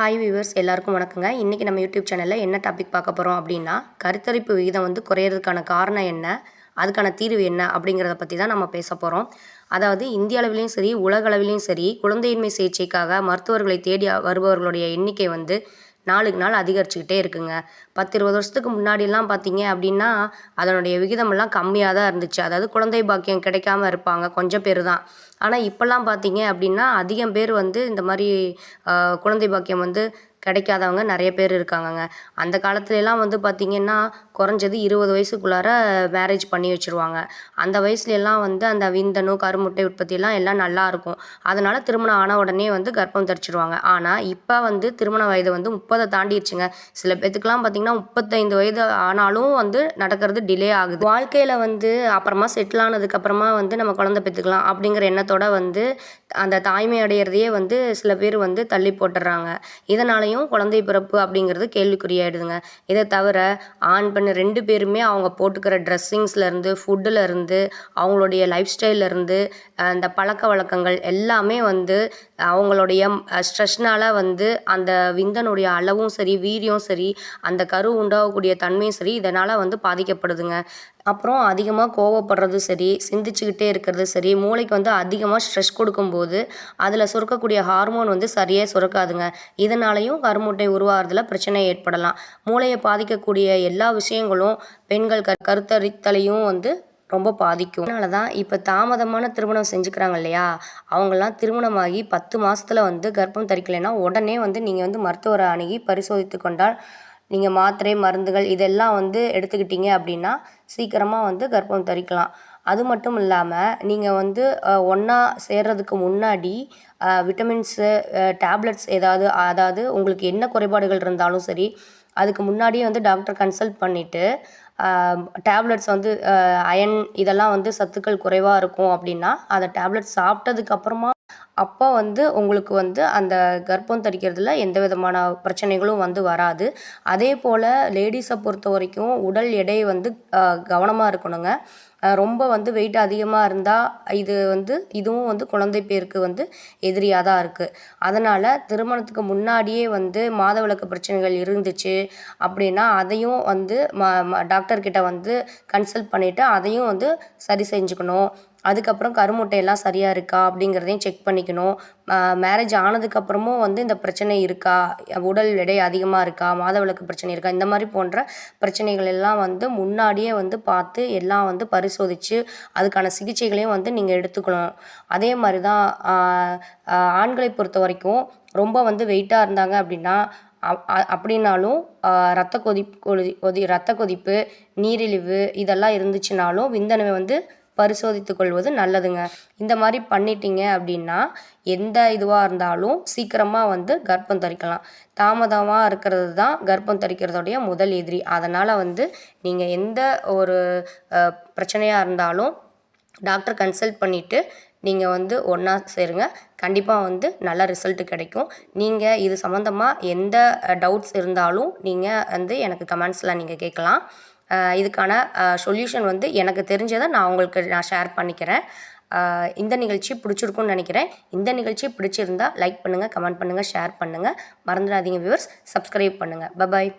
Hi viewers எல்லாருக்கும் வணக்கங்க. இன்றைக்கி நம்ம யூடியூப் சேனலில் என்ன டாபிக் பார்க்க போகிறோம் அப்படின்னா கருத்தரிப்பு விகிதம் வந்து குறையிறதுக்கான காரணம் என்ன அதுக்கான தீர்வு என்ன அப்படிங்கிறத பற்றி தான் நம்ம பேச போகிறோம் அதாவது இந்திய அளவிலையும் சரி உலக அளவிலையும் சரி குழந்தையின்மை சிகிச்சைக்காக மருத்துவர்களை தேடி வருபவர்களுடைய எண்ணிக்கை வந்து நாளுக்கு நாள் அதிகரிச்சுக்கிட்டே இருக்குங்க. பத்து இருபது வருஷத்துக்கு முன்னாடிலாம் பார்த்தீங்க அப்படின்னா அதனுடைய விகிதமெல்லாம் கம்மியாக தான் இருந்துச்சு. அதாவது குழந்தை பாக்கியம் கிடைக்காம இருப்பாங்க. கொஞ்சம் பேர் தான். ஆனால் இப்போல்லாம் பார்த்தீங்க அப்படின்னா அதிகம் பேர் வந்து இந்த மாதிரி குழந்தை பாக்கியம் வந்து கிடைக்காதவங்க நிறைய பேர் இருக்காங்கங்க. அந்த காலத்துலலாம் வந்து பார்த்திங்கன்னா குறைஞ்சது இருபது வயசுக்குள்ளார மேரேஜ் பண்ணி வச்சுருவாங்க. அந்த வயசுலலாம் வந்து அந்த விந்தணு கருமுட்டை உற்பத்தியெல்லாம் எல்லாம் நல்லாயிருக்கும் அதனால் திருமணம் ஆன உடனே வந்து கர்ப்பம் தரிச்சிடுவாங்க ஆனால் இப்போ வந்து திருமண வயது வந்து முப்பதை தாண்டிடுச்சுங்க சில பேத்துக்கெலாம் பார்த்திங்கன்னா முப்பத்தைந்து வயது ஆனாலும் வந்து நடக்கிறது டிலே ஆகுது. வாழ்க்கையில் வந்து அப்புறமா செட்டில் ஆனதுக்கப்புறமா வந்து நம்ம குழந்தை பெற்றுக்கலாம் அப்படிங்கிற எண்ணத்தோட வந்து அந்த தாய்மை அடையிறதையே வந்து சில பேர் வந்து தள்ளி போட்டுடுறாங்க இதனாலையும் குழந்தை பிறப்பு அப்படிங்கிறது கேள்விக்குறியாயிடுதுங்க. இதை தவிர ஆண் பெண் ரெண்டு பேருமே அவங்க போட்டுக்கிற ட்ரெஸ்ஸிங்ஸ்லேருந்து ஃபுட்டுலேருந்து அவங்களுடைய லைஃப் ஸ்டைல்லேருந்து அந்த பழக்க வழக்கங்கள் எல்லாமே வந்து அவங்களுடைய ஸ்ட்ரெஸ்னால் வந்து அந்த விந்தனுடைய அளவும் சரி வீரியம் சரி அந்த கரு உண்டாகக்கூடிய தன்மையும் சரி இதனால் வந்து பாதிக்கப்படுதுங்க. அப்புறம் அதிகமாக கோவப்படுறது சரி சிந்திச்சுக்கிட்டே இருக்கிறது சரி மூளைக்கு வந்து அதிகமாக ஸ்ட்ரெஸ் கொடுக்கும்போது அதில் சுரக்கக்கூடிய ஹார்மோன் வந்து சரியாக சுரக்காதுங்க. இதனாலையும் கருமுட்டை உருவாகிறதுல பிரச்சனை ஏற்படலாம். மூளையை பாதிக்கக்கூடிய எல்லா விஷயங்களும் பெண்கள் க கருத்தரித்தலையும் வந்து ரொம்ப பாதிக்கும். அதனால தான் இப்போ தாமதமான திருமணம் செஞ்சுக்கிறாங்க இல்லையா? அவங்கெல்லாம் திருமணமாகி பத்து மாதத்தில் வந்து கர்ப்பம் தரிக்கலைன்னா உடனே வந்து நீங்கள் வந்து மருத்துவரை அணுகி பரிசோதித்து கொண்டால் நீங்கள் மாத்திரை மருந்துகள் இதெல்லாம் வந்து எடுத்துக்கிட்டீங்க அப்படின்னா சீக்கிரமாக வந்து கர்ப்பம் தரிக்கலாம். அது மட்டும் இல்லாமல் நீங்கள் வந்து ஒன்றா சேர்றதுக்கு முன்னாடி விட்டமின்ஸு டேப்லெட்ஸ் ஏதாவது அதாவது உங்களுக்கு என்ன குறைபாடுகள் இருந்தாலும் சரி அதுக்கு முன்னாடியே வந்து டாக்டர் கன்சல்ட் பண்ணிவிட்டு டேப்லெட்ஸ் வந்து அயன் இதெல்லாம் வந்து சத்துக்கள் குறைவாக இருக்கும் அப்படின்னா அதை டேப்லெட் சாப்பிட்டதுக்கப்புறமா அப்போ வந்து உங்களுக்கு வந்து அந்த கர்ப்பம் தரிக்கிறதுல எந்த விதமான பிரச்சனைகளும் வந்து வராது. அதே போல் லேடிஸை பொறுத்த வரைக்கும் உடல் எடை வந்து கவனமாக இருக்கணுங்க. ரொம்ப வந்து வெயிட் அதிகமாக இருந்தால் இது வந்து இதுவும் வந்து குழந்தை பேருக்கு வந்து எதிரியாக தான் இருக்குது அதனால் திருமணத்துக்கு முன்னாடியே வந்து மாதவிலக்கு பிரச்சனைகள் இருந்துச்சு அப்படின்னா அதையும் வந்து ம ம டாக்டர்கிட்ட வந்து கன்சல்ட் பண்ணிவிட்டு அதையும் வந்து சரி செஞ்சுக்கணும். அதுக்கப்புறம் கருமுட்டையெல்லாம் சரியாக இருக்கா அப்படிங்கிறதையும் செக் பண்ணிக்கணும். மேரேஜ் ஆனதுக்கப்புறமும் வந்து இந்த பிரச்சனை இருக்கா? உடல் எடை அதிகமாக இருக்கா? மாதவிலக்கு பிரச்சனை இருக்கா? இந்த மாதிரி போன்ற பிரச்சனைகள் எல்லாம் வந்து முன்னாடியே வந்து பார்த்து எல்லாம் வந்து பரிசோதித்து அதுக்கான சிகிச்சைகளையும் வந்து நீங்கள் எடுத்துக்கணும். அதே மாதிரி தான் ஆண்களை பொறுத்த வரைக்கும் ரொம்ப வந்து வெயிட்டாக இருந்தாங்க அப்படின்னா அப்படின்னாலும் ரத்த கொதிப்பு கொதி கொதி ரத்த கொதிப்பு நீரிழிவு இதெல்லாம் இருந்துச்சுனாலும் விந்தணுவை வந்து பரிசோதித்து கொள்வது நல்லதுங்க. இந்த மாதிரி பண்ணிட்டீங்க அப்படின்னா எந்த இதுவாக இருந்தாலும் சீக்கிரமாக வந்து கர்ப்பம் தரிக்கலாம். தாமதமாக இருக்கிறது தான் கர்ப்பம் தரிக்கிறதுடைய முதல் எதிரி. அதனால் வந்து நீங்கள் எந்த ஒரு பிரச்சனையாக இருந்தாலும் டாக்டர் கன்சல்ட் பண்ணிவிட்டு நீங்கள் வந்து ஒன்றா சேருங்க. கண்டிப்பாக வந்து நல்ல ரிசல்ட் கிடைக்கும். நீங்கள் இது சம்மந்தமாக எந்த டவுட்ஸ் இருந்தாலும் நீங்கள் வந்து எனக்கு கமெண்ட்ஸில் நீங்கள் கேட்கலாம். இதுக்கான சொல்யூஷன் வந்து எனக்கு தெரிஞ்சதை நான் உங்களுக்கு நான் ஷேர் பண்ணிக்கிறேன். இந்த நிகழ்ச்சி பிடிச்சிருக்கும்னு நினைக்கிறேன். இந்த நிகழ்ச்சி பிடிச்சிருந்தா லைக் பண்ணுங்கள் கமெண்ட் பண்ணுங்கள் ஷேர் பண்ணுங்கள் மறந்துடாதீங்க வியூவர்ஸ் சப்ஸ்கிரைப் பண்ணுங்கள் பபாய்